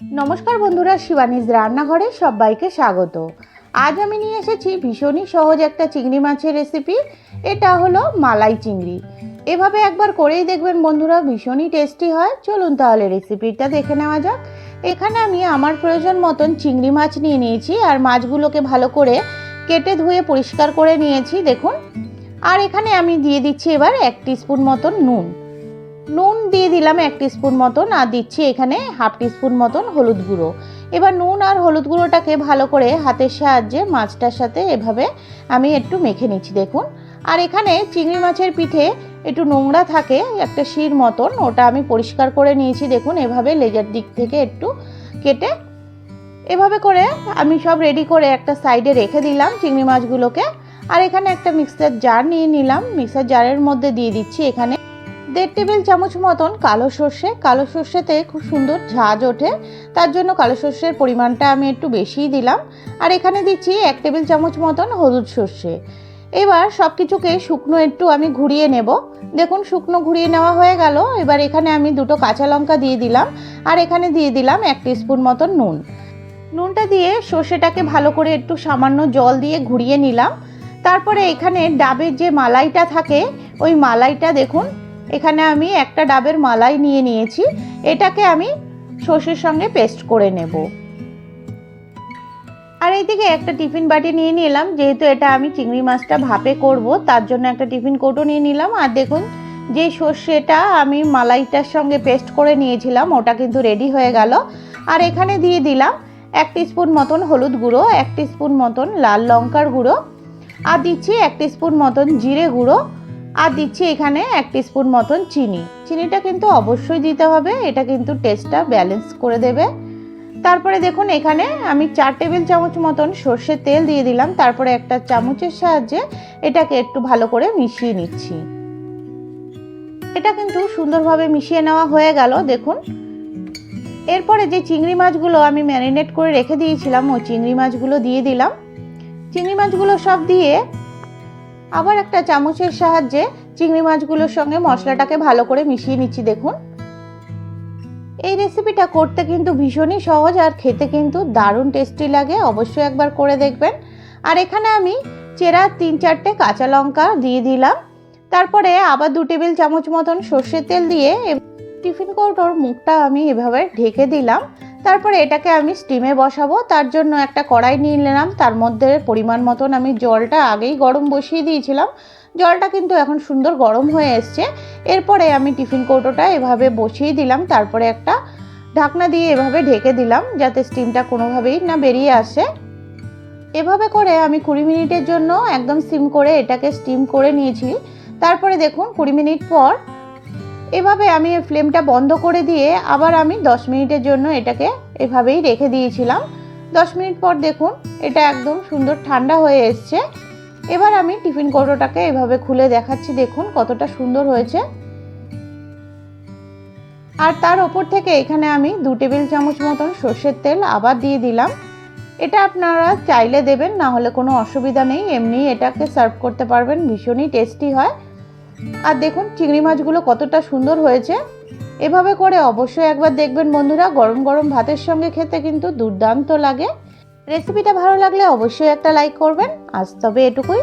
নমস্কার বন্ধুরা, শিবানীজ রান্নাঘরে সবাইকে স্বাগত। আজ আমি নিয়ে এসেছি ভীষণই সহজ একটা চিংড়ি মাছের রেসিপি এটা হলো মালাই চিংড়ি। এভাবে একবার করেই দেখবেন বন্ধুরা, ভীষণই টেস্টি হয়। চলুন তাহলে রেসিপিটা দেখে নেওয়া যাক। এখানে আমি আমার প্রয়োজন মতন চিংড়ি মাছ নিয়ে নিয়েছি, আর মাছগুলোকে ভালো করে কেটে ধুয়ে পরিষ্কার করে নিয়েছি, দেখুন। আর এখানে আমি দিয়ে দিচ্ছি এবার এক স্পুন মতন নুন। নুন দিয়ে দিলাম এক স্পুন মতন, আর দিচ্ছি এখানে হাফ স্পুন মতন হলুদ গুঁড়ো। এবার নুন আর হলুদ গুঁড়োটাকে ভালো করে হাতের সাহায্যে মাছটার সাথে এভাবে আমি একটু মেখে নিচ্ছি, দেখুন। আর এখানে চিংড়ি মাছের পিঠে একটু নোংরা থাকে, একটা শির মতন, ওটা আমি পরিষ্কার করে নিয়েছি, দেখুন, এভাবে লেজার দিক থেকে একটু কেটে। এভাবে করে আমি সব রেডি করে একটা সাইডে রেখে দিলাম চিংড়ি মাছগুলোকে। আর এখানে একটা মিক্সার জার নিয়ে নিলাম, মিক্সার জারের মধ্যে দিয়ে দিচ্ছি এখানে দেড় টেবিল চামচ মতন কালো সর্ষে। কালো সর্ষেতে খুব সুন্দর ঝাঁজ ওঠে। তার জন্য কালো সর্ষের পরিমাণটা আমি একটু বেশিই দিলাম। আর এখানে দিচ্ছি এক টেবিল চামচ মতন হলুদ সর্ষে। এবার সব কিছুকে শুকনো একটু আমি ঘুরিয়ে নেব। দেখুন, শুকনো ঘুরিয়ে নেওয়া হয়ে গেল। এবার এখানে আমি দুটো কাঁচা লঙ্কা দিয়ে দিলাম। আর এখানে দিয়ে দিলাম এক স্পুন মতন নুন। নুনটা দিয়ে সর্ষেটাকে ভালো করে একটু সামান্য জল দিয়ে ঘুরিয়ে নিলাম। তারপরে এখানে ডাবের যে মালাইটা থাকে, ওই মালাইটা দেখুন এখানে আমি একটা ডাবের মালাই নিয়ে নিয়েছি। এটাকে আমি সর্ষের সঙ্গে পেস্ট করে নেব। আর এইদিকে একটা টিফিন বাটি নিয়ে নিলাম, যেহেতু এটা আমি চিংড়ি মাছটা ভাপে করব, তার জন্য একটা টিফিন কোটও নিয়ে নিলাম। আর দেখুন, যে সর্ষেটা আমি মালাইটার সঙ্গে পেস্ট করে নিয়েছিলাম, ওটা কিন্তু রেডি হয়ে গেল। আর এখানে দিয়ে দিলাম এক স্পুন মতন হলুদ গুঁড়ো, এক স্পুন মতন লাল লঙ্কার গুঁড়ো, আর দিচ্ছি এক স্পুন মতন জিরে গুঁড়ো। আর দিচ্ছি এখানে এক স্পুন মতন চিনি। চিনিটা কিন্তু অবশ্যই দিতে হবে, এটা কিন্তু টেস্টটা ব্যালেন্স করে দেবে। তারপরে দেখুন, এখানে আমি চার টেবিল চামচ মতন সর্ষের তেল দিয়ে দিলাম। তারপরে একটা চামচের সাহায্যে এটাকে একটু ভালো করে মিশিয়ে নিচ্ছি। এটা কিন্তু সুন্দরভাবে মিশিয়ে নেওয়া হয়ে গেল, দেখুন। এরপরে যে চিংড়ি মাছগুলো আমি ম্যারিনেট করে রেখে দিয়েছিলাম, ওই চিংড়ি মাছগুলো দিয়ে দিলাম। চিংড়ি মাছগুলো সব দিয়ে আবার একটা চামচের সাহায্যে চিংড়ি মাছগুলোর সঙ্গে মশলাটাকে ভালো করে মিশিয়ে নিচ্ছি, দেখুন। এই রেসিপিটা করতে কিন্তু ভীষণই সহজ আর খেতে কিন্তু দারুণ টেস্টি লাগে, অবশ্যই একবার করে দেখবেন। আর এখানে আমি চেরা তিন চারটে কাঁচা লঙ্কা দিয়ে দিলাম। তারপরে আবার দু টেবিল চামচ মতন সর্ষের তেল দিয়ে টিফিন কৌটোর মুখটা আমি এভাবে ঢেকে দিলাম। তারপরে এটাকে আমি স্টিমে বসাবো। তার জন্য একটা কড়াই নিয়ে নিলাম। তার মধ্যে পরিমাণ মতন আমি জলটা আগেই গরম বসিয়ে দিয়েছিলাম। জলটা কিন্তু এখন সুন্দর গরম হয়ে এসছে। এরপরে আমি টিফিন কৌটোটা এভাবে বসিয়ে দিলাম। তারপরে একটা ঢাকনা দিয়ে এভাবে ঢেকে দিলাম যাতে স্টিমটা কোনোভাবেই না বেরিয়ে আসে। এভাবে করে আমি কুড়ি মিনিটের জন্য একদম সিম করে এটাকে স্টিম করে নিয়েছি। তারপরে দেখুন, কুড়ি মিনিট পর এভাবে আমি ফ্লেমটা বন্ধ করে দিয়ে আবার আমি দশ মিনিটের জন্য এটাকে এভাবেই রেখে দিয়েছিলাম। দশ মিনিট পর দেখুন, এটা একদম সুন্দর ঠান্ডা হয়ে এসছে। এবার আমি টিফিন কৌটোটাকে এভাবে খুলে দেখাচ্ছি, দেখুন কতটা সুন্দর হয়েছে। আর তার ওপর থেকে এখানে আমি দু টেবিল চামচ মতন সর্ষের তেল আবার দিয়ে দিলাম। এটা আপনারা চাইলে দেবেন, না হলে কোনো অসুবিধা নেই। এমনি এটাকে সার্ভ করতে পারবেন, ভীষণই টেস্টি হয়। আর দেখুন, চিংড়ি মাছগুলো কতটা সুন্দর হয়েছে। এভাবে করে অবশ্যই একবার দেখবেন বন্ধুরা, গরম গরম ভাতের সঙ্গে খেতে কিন্তু দুর্দান্ত লাগে। রেসিপিটা ভালো লাগলে অবশ্যই একটা লাইক করবেন। আজ তবে এটুকুই।